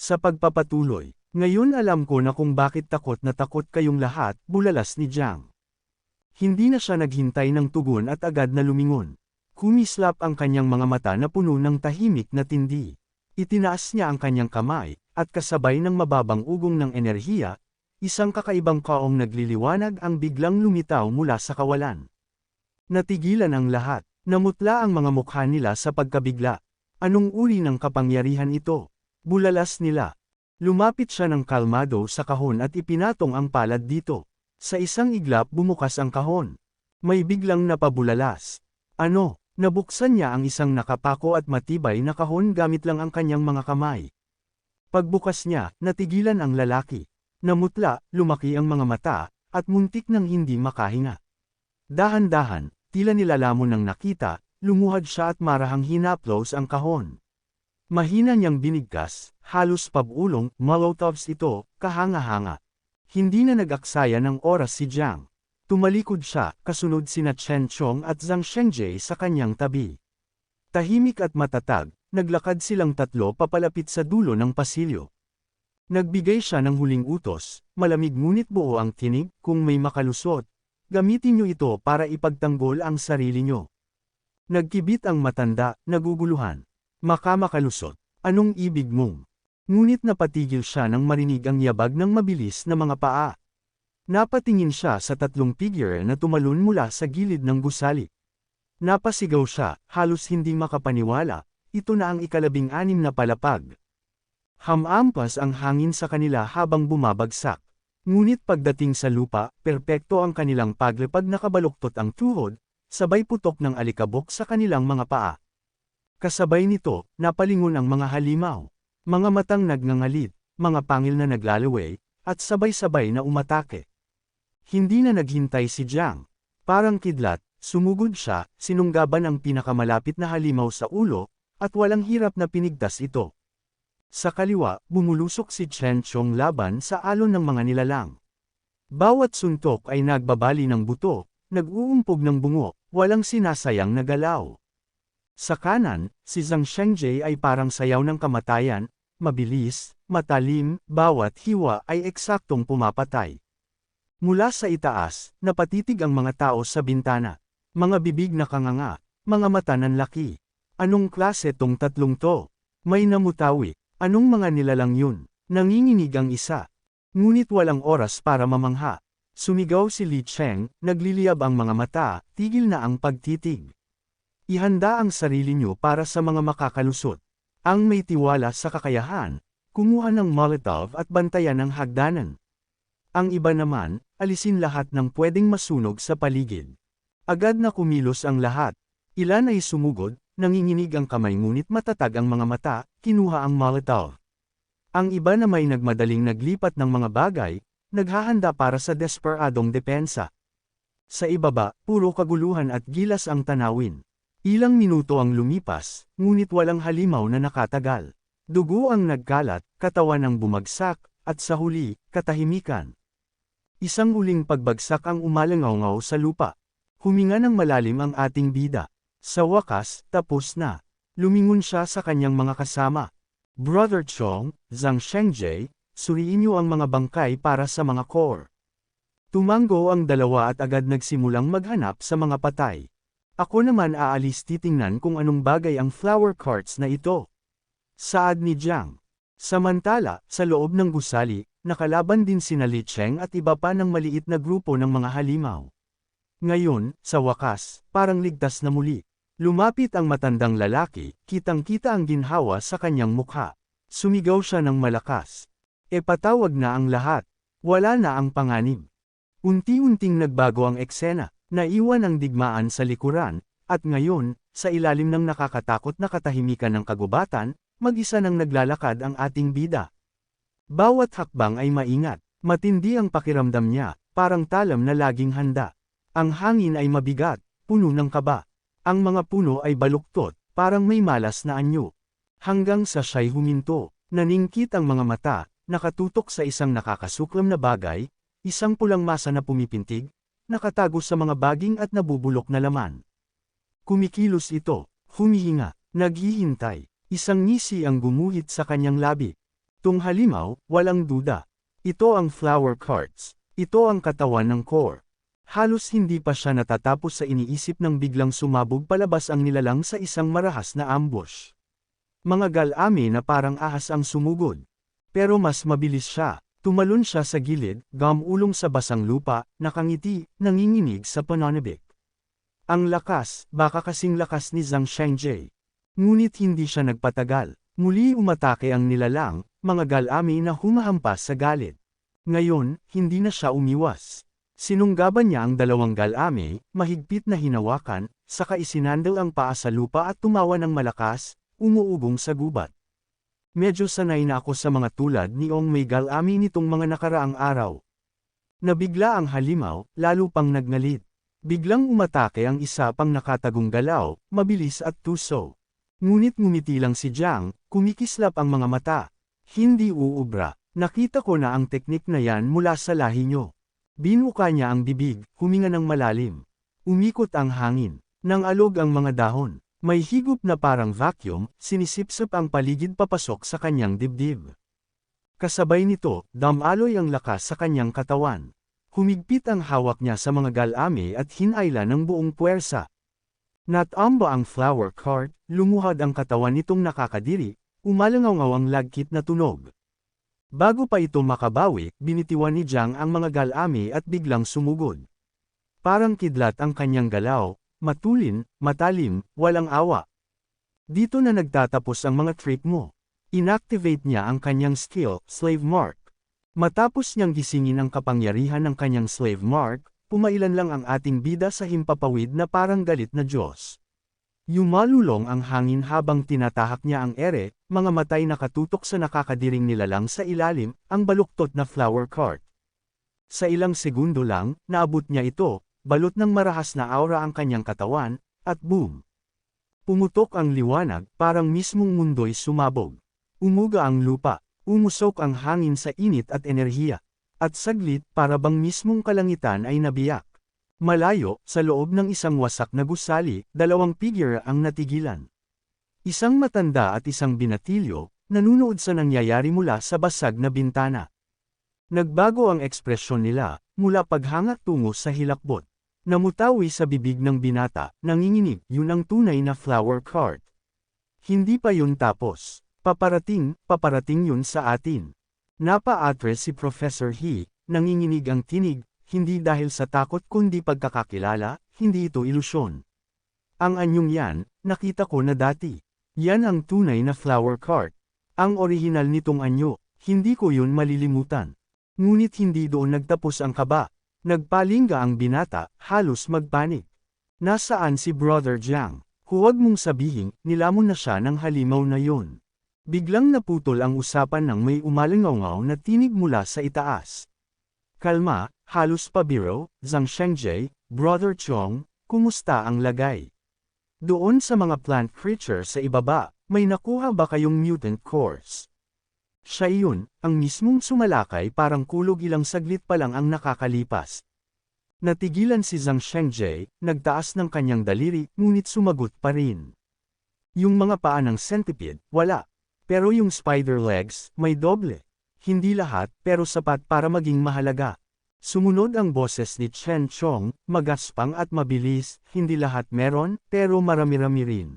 Sa pagpapatuloy, ngayon alam ko na kung bakit takot na takot kayong lahat, bulalas ni Jiang. Hindi na siya naghintay ng tugon at agad na lumingon. Kumislap ang kanyang mga mata na puno ng tahimik na tindi. Itinaas niya ang kanyang kamay, at kasabay ng mababang ugong ng enerhiya, isang kakaibang kaong nagliliwanag ang biglang lumitaw mula sa kawalan. Natigilan ang lahat, namutla ang mga mukha nila sa pagkabigla. Anong uri ng kapangyarihan ito? Bulalas nila. Lumapit siya ng kalmado sa kahon at ipinatong ang palad dito. Sa isang iglap bumukas ang kahon. May biglang napabulalas. Ano? Nabuksan niya ang isang nakapako at matibay na kahon gamit lang ang kanyang mga kamay. Pagbukas niya, natigilan ang lalaki. Namutla, lumaki ang mga mata, at muntik nang hindi makahinga. Dahan-dahan, tila nilalamon ng nakita, lumuhad siya at marahang hinaplos ang kahon. Mahina niyang binigkas, halos pabulong, molotovs ito, kahanga-hanga. Hindi na nag-aksaya ng oras si Jiang. Tumalikod siya, kasunod sina Chen Chong at Zhang Shengjie sa kanyang tabi. Tahimik at matatag, naglakad silang tatlo papalapit sa dulo ng pasilyo. Nagbigay siya ng huling utos, malamig ngunit buo ang tinig, kung may makalusot, gamitin niyo ito para ipagtanggol ang sarili niyo. Nagkibit ang matanda, naguguluhan. Maka makalusot, anong ibig mong? Ngunit napatigil siya nang marinig ang yabag ng mabilis na mga paa. Napatingin siya sa tatlong figure na tumalon mula sa gilid ng gusali. Napasigaw siya, halos hindi makapaniwala, ito na ang ikalabing anim na palapag. Hamampas ang hangin sa kanila habang bumabagsak. Ngunit pagdating sa lupa, perpekto ang kanilang paglipad nakabaluktot ang tuhod, sabay putok ng alikabok sa kanilang mga paa. Kasabay nito, napalingon ang mga halimaw. Mga matang nagngangalit, mga pangil na naglalaway, at sabay-sabay na umatake. Hindi na naghintay si Jiang. Parang kidlat, sumugod siya, sinunggaban ang pinakamalapit na halimaw sa ulo, at walang hirap na pinigtas ito. Sa kaliwa, bumulusok si Chen Chong laban sa alon ng mga nilalang. Bawat suntok ay nagbabali ng buto, nag-uumpog ng bungo, walang sinasayang na galaw. Sa kanan, si Zhang Shengjie ay parang sayaw ng kamatayan, mabilis, matalim, bawat hiwa ay eksaktong pumapatay. Mula sa itaas, napatitig ang mga tao sa bintana. Mga bibig na kanganga, mga mata nanlaki. Anong klase tong tatlong to? May namutawi. Anong mga nilalang yun? Nanginginig ang isa. Ngunit walang oras para mamangha. Sumigaw si Li Cheng, nagliliyab ang mga mata, tigil na ang pagtitig. Ihanda ang sarili nyo para sa mga makakalusot. Ang may tiwala sa kakayahan, kumuha ng Molotov at bantayan ang hagdanan. Ang iba naman, alisin lahat ng pwedeng masunog sa paligid. Agad na kumilos ang lahat. Ilan ay sumugod, nanginginig ang kamay ngunit matatag ang mga mata, kinuha ang Molotov. Ang iba na may nagmadaling naglipat ng mga bagay, naghahanda para sa desperadong depensa. Sa ibaba, puro kaguluhan at gilas ang tanawin. Ilang minuto ang lumipas, ngunit walang halimaw na nakatagal. Dugo ang nagkalat, katawan ang bumagsak, at sa huli, katahimikan. Isang uling pagbagsak ang umalangaw sa lupa. Huminga ng malalim ang ating bida. Sa wakas, tapos na. Lumingon siya sa kanyang mga kasama. Brother Chong, Zhang Shengjie, suriin niyo ang mga bangkay para sa mga core. Tumango ang dalawa at agad nagsimulang maghanap sa mga patay. Ako naman aalis titingnan kung anong bagay ang flower carts na ito. Saad ni Jiang. Samantala, sa loob ng gusali, nakalaban din sina Li Cheng at iba pa ng maliit na grupo ng mga halimaw. Ngayon, sa wakas, parang ligtas na muli. Lumapit ang matandang lalaki, kitang-kita ang ginhawa sa kanyang mukha. Sumigaw siya ng malakas. E patawag na ang lahat. Wala na ang panganib. Unti-unting nagbago ang eksena, naiwan ang digmaan sa likuran, at ngayon, sa ilalim ng nakakatakot na katahimikan ng kagubatan, mag-isa nang naglalakad ang ating bida. Bawat hakbang ay maingat, matindi ang pakiramdam niya, parang talam na laging handa. Ang hangin ay mabigat, puno ng kaba. Ang mga puno ay baluktot, parang may malas na anyo. Hanggang sa siya'y huminto, naningkit ang mga mata, nakatutok sa isang nakakasuklam na bagay, isang pulang masa na pumipintig, nakatago sa mga baging at nabubulok na laman. Kumikilos ito, humihinga, naghihintay, isang ngisi ang gumuhit sa kanyang labi. Tung halimaw, walang duda. Ito ang flower carts. Ito ang katawan ng core. Halos hindi pa siya natatapos sa iniisip nang biglang sumabog palabas ang nilalang sa isang marahas na ambush. Mga galami na parang ahas ang sumugod. Pero mas mabilis siya. Tumalon siya sa gilid, gamulong sa basang lupa, nakangiti, nanginginig sa pananabik. Ang lakas, baka kasing lakas ni Zhang Shengjie. Ngunit hindi siya nagpatagal. Muli umatake ang nilalang, mga galami na humahampas sa galit. Ngayon, hindi na siya umiwas. Sinunggaban niya ang dalawang galami, mahigpit na hinawakan, saka isinandal ang paa sa lupa at tumawa ng malakas, umuugong sa gubat. Medyo sanay na ako sa mga tulad ni Ong may galami nitong mga nakaraang araw. Nabigla ang halimaw, lalo pang nagnalit. Biglang umatake ang isa pang nakatagong galaw, mabilis at tuso. Ngunit ngumiti lang si Jiang, kumikislap ang mga mata. Hindi uubra, nakita ko na ang teknik na yan mula sa lahi nyo. Binuka niya ang bibig, huminga ng malalim. Umikot ang hangin, nang alog ang mga dahon. May higop na parang vacuum, sinisipsip ang paligid papasok sa kanyang dibdib. Kasabay nito, damaloy ang lakas sa kanyang katawan. Humigpit ang hawak niya sa mga galame at hinayla ng buong puwersa. Natamba ang flower cart, lumuhad ang katawan nitong nakakadiri, umalangaw ang lagkit na tunog. Bago pa ito makabawi, binitiwan ni Jiang ang mga galame at biglang sumugod. Parang kidlat ang kanyang galaw, matulin, matalim, walang awa. Dito na nagtatapos ang mga trick mo. Inactivate niya ang kanyang skill, Slave Mark. Matapos niyang gisingin ang kapangyarihan ng kanyang Slave Mark, pumailan lang ang ating bida sa himpapawid na parang galit na Diyos. Yumalulong ang hangin habang tinatahak niya ang ere, mga matay nakatutok sa nakakadiring nilalang sa ilalim, ang baluktot na flower cart. Sa ilang segundo lang, naabot niya ito, balot ng marahas na aura ang kanyang katawan, at boom! Pumutok ang liwanag, parang mismong mundo'y sumabog. Umuga ang lupa, umusok ang hangin sa init at enerhiya. At saglit, para bang mismong kalangitan ay nabiyak. Malayo, sa loob ng isang wasak na gusali, dalawang figure ang natigilan. Isang matanda at isang binatilyo, nanunood sa nangyayari mula sa basag na bintana. Nagbago ang ekspresyon nila, mula paghanga tungo sa hilakbot. Namutawi sa bibig ng binata, nanginginig, yun ang tunay na flower cart. Hindi pa yun tapos. Paparating, paparating yun sa atin. Napa-address si Professor He, nanginginig ang tinig, hindi dahil sa takot kundi pagkakakilala, hindi ito ilusyon. Ang anyong yan, nakita ko na dati. Yan ang tunay na flower cart. Ang orihinal nitong anyo, hindi ko yun malilimutan. Ngunit hindi doon nagtapos ang kaba. Nagpalingga ang binata, halos magpanik. Nasaan si Brother Jiang? Huwag mong sabihin, nilamon na siya ng halimaw na yon. Biglang naputol ang usapan ng may umalangaw na tinig mula sa itaas. Kalma, halos pabiro, Zhang Shengjie, Brother Chong, kumusta ang lagay? Doon sa mga plant creature sa ibaba, may nakuha ba kayong mutant cores? Siya iyon, ang mismong sumalakay parang kulog ilang saglit pa lang ang nakakalipas. Natigilan si Zhang Shengjie, nagtaas ng kanyang daliri, ngunit sumagot pa rin. Yung mga paa ng centipede, wala. Pero yung spider legs, may doble. Hindi lahat, pero sapat para maging mahalaga. Sumunod ang boses ni Chen Chong, magaspang at mabilis, hindi lahat meron, pero marami-rami rin.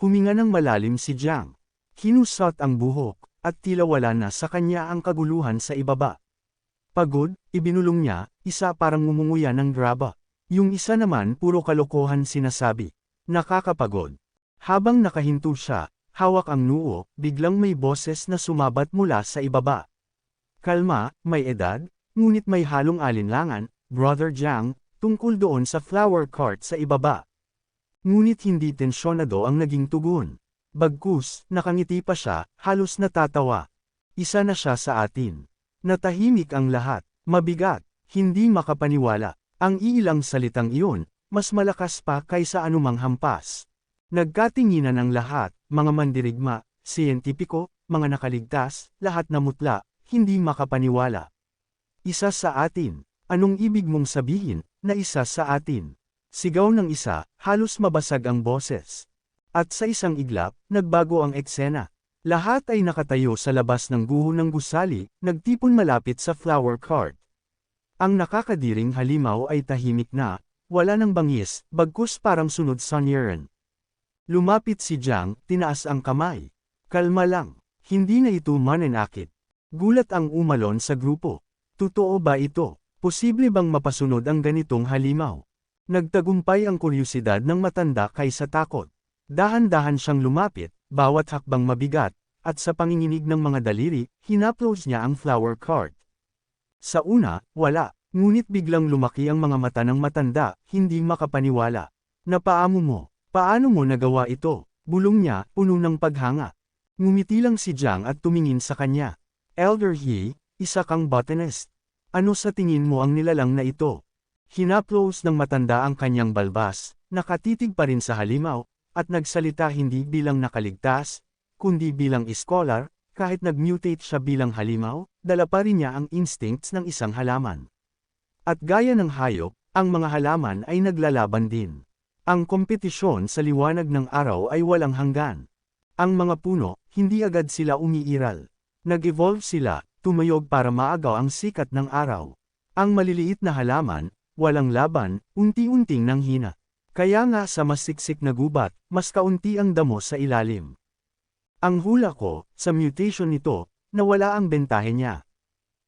Huminga ng malalim si Jiang. Kinusot ang buhok, at tila wala na sa kanya ang kaguluhan sa ibaba. Pagod, ibinulong niya, isa parang ngumunguya ng graba. Yung isa naman puro kalokohan sinasabi. Nakakapagod. Habang nakahinto siya, hawak ang noo, biglang may boses na sumabat mula sa ibaba. Kalma, may edad, ngunit may halong alinlangan, Brother Jiang, tungkol doon sa flower cart sa ibaba. Ngunit hindi tensyonado ang naging tugon. Bagkus, nakangiti pa siya, halos natatawa. Isa na siya sa atin. Natahimik ang lahat, mabigat, hindi makapaniwala. Ang ilang salitang iyon, mas malakas pa kaysa anumang hampas. Nagkatinginan ang lahat, mga mandirigma, siyentipiko, mga nakaligtas, lahat na mutla, hindi makapaniwala. Isa sa atin, anong ibig mong sabihin, na isa sa atin? Sigaw ng isa, halos mabasag ang boses. At sa isang iglap, nagbago ang eksena. Lahat ay nakatayo sa labas ng guho ng gusali, nagtipon malapit sa flower cart. Ang nakakadiring halimaw ay tahimik na, wala ng bangis, bagkus parang sunod sa niren. Lumapit si Jiang, tinaas ang kamay. Kalma lang, hindi na ito mananakit. Gulat ang umalon sa grupo. Totoo ba ito? Posible bang mapasunod ang ganitong halimaw? Nagtagumpay ang kuryusidad ng matanda kaysa takot. Dahan-dahan siyang lumapit, bawat hakbang mabigat, at sa panginginig ng mga daliri, hinaplos niya ang flower cart. Sa una, wala, ngunit biglang lumaki ang mga mata ng matanda, hindi makapaniwala. Napaamo mo, paano mo nagawa ito? Bulong niya, puno ng paghanga. Ngumiti lang si Jiang at tumingin sa kanya. Elder He, isa kang botanist. Ano sa tingin mo ang nilalang na ito? Hinaplos ng matanda ang kanyang balbas, nakatitig pa rin sa halimaw, at nagsalita hindi bilang nakaligtas, kundi bilang scholar, kahit nag-mutate siya bilang halimaw, dala pa rin niya ang instincts ng isang halaman. At gaya ng hayop, ang mga halaman ay naglalaban din. Ang kompetisyon sa liwanag ng araw ay walang hanggan. Ang mga puno, hindi agad sila umiiral. Nag-evolve sila, tumayog para maagaw ang sikat ng araw. Ang maliliit na halaman, walang laban, unti-unting nanghina. Kaya nga sa masiksik na gubat, mas kaunti ang damo sa ilalim. Ang hula ko, sa mutation nito, nawala ang bentahe niya.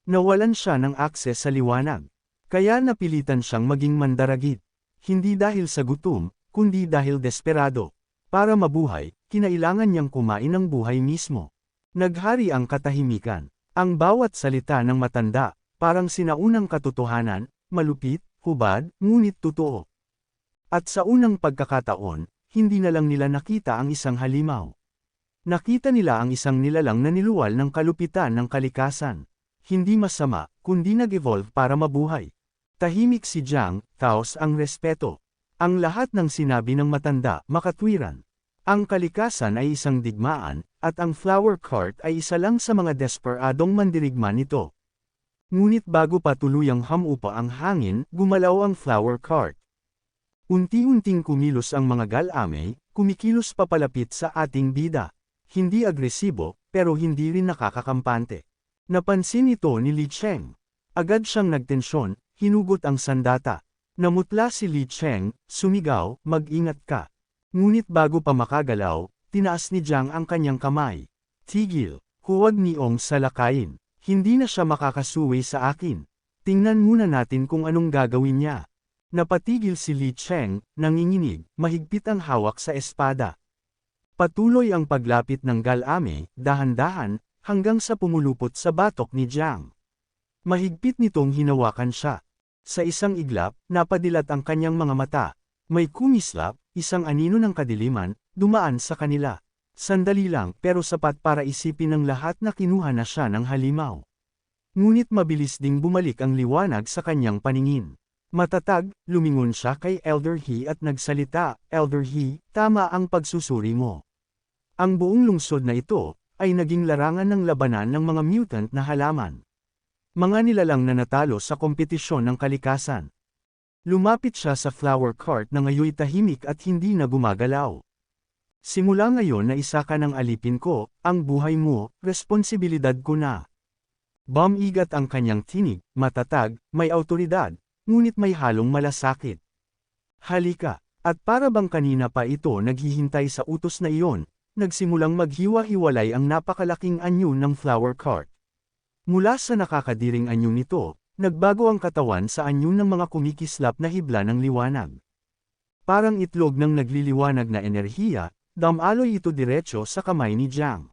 Nawalan siya ng akses sa liwanag. Kaya napilitan siyang maging mandaragit. Hindi dahil sa gutom, kundi dahil desperado. Para mabuhay, kinailangan niyang kumain ng buhay mismo. Naghari ang katahimikan. Ang bawat salita ng matanda, parang sinaunang katotohanan, malupit, hubad, ngunit totoo. At sa unang pagkakataon, hindi na lang nila nakita ang isang halimaw. Nakita nila ang isang nilalang na niluwal ng kalupitan ng kalikasan. Hindi masama, kundi nag-evolve para mabuhay. Tahimik si Jiang, taos ang respeto. Ang lahat ng sinabi ng matanda, makatwiran. Ang kalikasan ay isang digmaan, at ang flower cart ay isa lang sa mga desperadong mandirigma nito. Ngunit bago pa tuluyang hamupa ang hangin, gumalaw ang flower cart. Unti-unting kumilos ang mga galame, kumikilos papalapit sa ating bida. Hindi agresibo, pero hindi rin nakakakampante. Napansin ito ni Li Cheng. Agad siyang nagtensyon, hinugot ang sandata. Namutla si Li Cheng, sumigaw, mag-ingat ka. Ngunit bago pa makagalaw, tinaas ni Jiang ang kanyang kamay. Tigil, huwag niong salakayin. Hindi na siya makakasuwi sa akin. Tingnan muna natin kung anong gagawin niya. Napatigil si Li Cheng, nanginginig, mahigpit ang hawak sa espada. Patuloy ang paglapit ng galame, dahan-dahan, hanggang sa pumulupot sa batok ni Jiang. Mahigpit nitong hinawakan siya. Sa isang iglap, napadilat ang kanyang mga mata. May kumislap, isang anino ng kadiliman, dumaan sa kanila. Sandali lang pero sapat para isipin ng lahat na kinuha na siya ng halimaw. Ngunit mabilis ding bumalik ang liwanag sa kanyang paningin. Matatag, lumingon siya kay Elder He at nagsalita, Elder He, tama ang pagsusuri mo. Ang buong lungsod na ito, ay naging larangan ng labanan ng mga mutant na halaman. Mga nilalang na natalo sa kompetisyon ng kalikasan. Lumapit siya sa flower cart na ngayoy tahimik at hindi na gumagalaw. Simula ngayon na isa ka ng alipin ko, ang buhay mo, responsibilidad ko na. Bumigat ang kanyang tinig, matatag, may autoridad, ngunit may halong malasakit. Halika, at para bang kanina pa ito naghihintay sa utos na iyon, nagsimulang maghiwa-hiwalay ang napakalaking anyo ng flower cart. Mula sa nakakadiring anyo nito, nagbago ang katawan sa anyo ng mga kumikislap na hibla ng liwanag. Parang itlog ng nagliliwanag na enerhiya, Damaloy ito diretso sa kamay ni Jiang.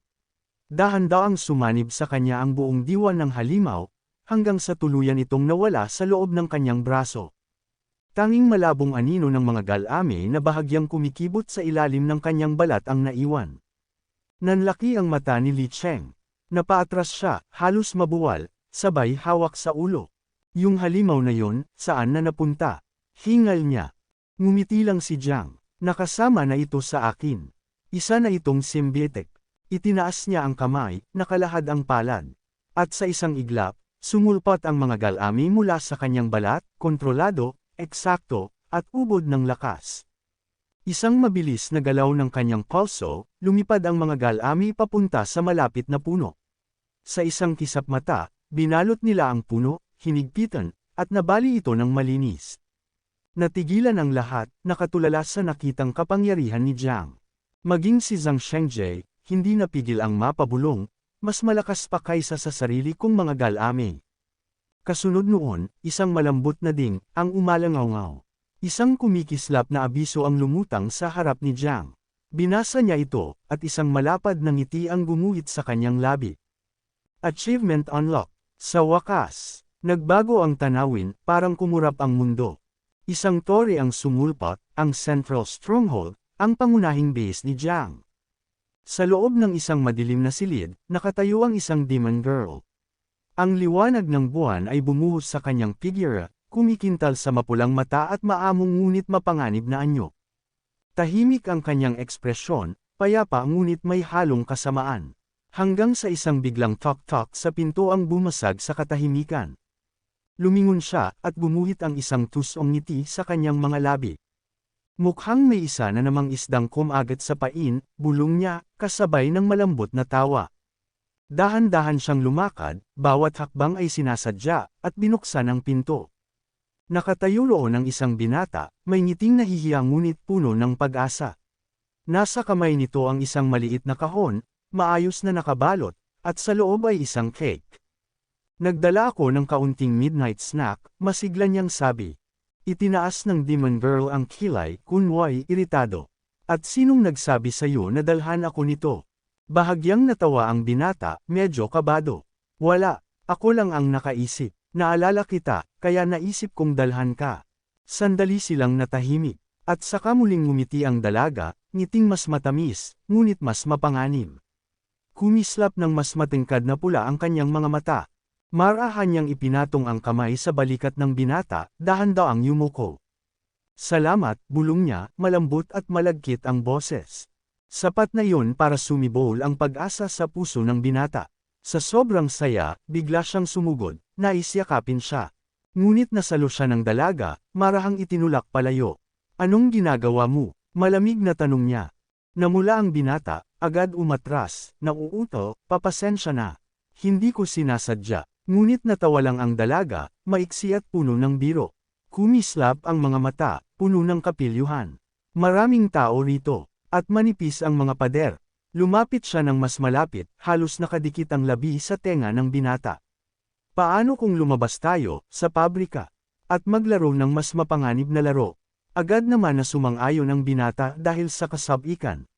Dahan-daang sumanib sa kanya ang buong diwan ng halimaw, hanggang sa tuluyan itong nawala sa loob ng kanyang braso. Tanging malabong anino ng mga galame na bahagyang kumikibot sa ilalim ng kanyang balat ang naiwan. Nanlaki ang mata ni Li Cheng. Napaatras siya, halos mabuwal, sabay hawak sa ulo. Yung halimaw na yon, saan na napunta? Hingal niya. Ngumiti lang si Jiang. Nakasama na ito sa akin. Isa na itong symbiotic. Itinaas niya ang kamay, nakalahad ang palad. At sa isang iglap, sumulpat ang mga galami mula sa kanyang balat, kontrolado, eksakto, at ubod ng lakas. Isang mabilis na galaw ng kanyang pulso, lumipad ang mga galami papunta sa malapit na puno. Sa isang kisap mata, binalot nila ang puno, hinigpitan, at nabali ito ng malinis. Natigilan ang lahat, nakatulala sa nakitang kapangyarihan ni Jiang. Maging si Zhang Shengje, hindi napigil ang mapabulong, mas malakas pa kaysa sa sarili kong mga galami. Kasunod noon, isang malambot na ding, ang umalangaw Isang kumikislap na abiso ang lumutang sa harap ni Jiang. Binasa niya ito, at isang malapad na ngiti ang gumuhit sa kanyang labi. Achievement Unlocked Sa wakas, nagbago ang tanawin, parang kumurap ang mundo. Isang tore ang sumulpot, ang Central Stronghold, ang pangunahing base ni Jiang. Sa loob ng isang madilim na silid, nakatayo ang isang demon girl. Ang liwanag ng buwan ay bumuhos sa kanyang figura, kumikintal sa mapulang mata at maamong ngunit mapanganib na anyo. Tahimik ang kanyang ekspresyon, payapa ngunit may halong kasamaan. Hanggang sa isang biglang tok-tok sa pinto ang bumasag sa katahimikan. Lumingon siya at gumuhit ang isang tusong ngiti sa kanyang mga labi. Mukhang may isa na namang isdang kumagat sa pain, bulong niya, kasabay ng malambot na tawa. Dahan-dahan siyang lumakad, bawat hakbang ay sinasadya, at binuksan ang pinto. Nakatayo roon ang isang binata, may ngiting nahihiya ngunit puno ng pag-asa. Nasa kamay nito ang isang maliit na kahon, maayos na nakabalot, at sa loob ay isang cake. Nagdala ako ng kaunting midnight snack, masigla niyang sabi. Itinaas ng demon girl ang kilay, kunway iritado. At sinong nagsabi sa iyo na dalhan ako nito? Bahagyang natawa ang binata, medyo kabado. Wala, ako lang ang nakaisip. Naalala kita, kaya naisip kong dalhan ka. Sandali silang natahimik. At saka muling ngumiti ang dalaga, ngiting mas matamis, ngunit mas mapanganib. Kumislap ng mas matingkad na pula ang kanyang mga mata. Marahan niyang ipinatong ang kamay sa balikat ng binata, dahan-daang yumuko. Salamat, bulong niya, malambot at malagkit ang boses. Sapat na yun para sumibol ang pag-asa sa puso ng binata. Sa sobrang saya, bigla siyang sumugod, naisyakapin siya. Ngunit nasalo siya ng dalaga, marahang itinulak palayo. Anong ginagawa mo? Malamig na tanong niya. Namula ang binata, agad umatras, nauuto, papasensya na. Hindi ko sinasadya. Ngunit natawa lang ang dalaga, maiksi at puno ng biro. Kumislap ang mga mata, puno ng kapilyuhan. Maraming tao rito. At manipis ang mga pader. Lumapit siya ng mas malapit, halos nakadikit ang labi sa tenga ng binata. Paano kung lumabas tayo, sa pabrika? At maglaro ng mas mapanganib na laro? Agad naman na sumang-ayon ang binata dahil sa kasabikan.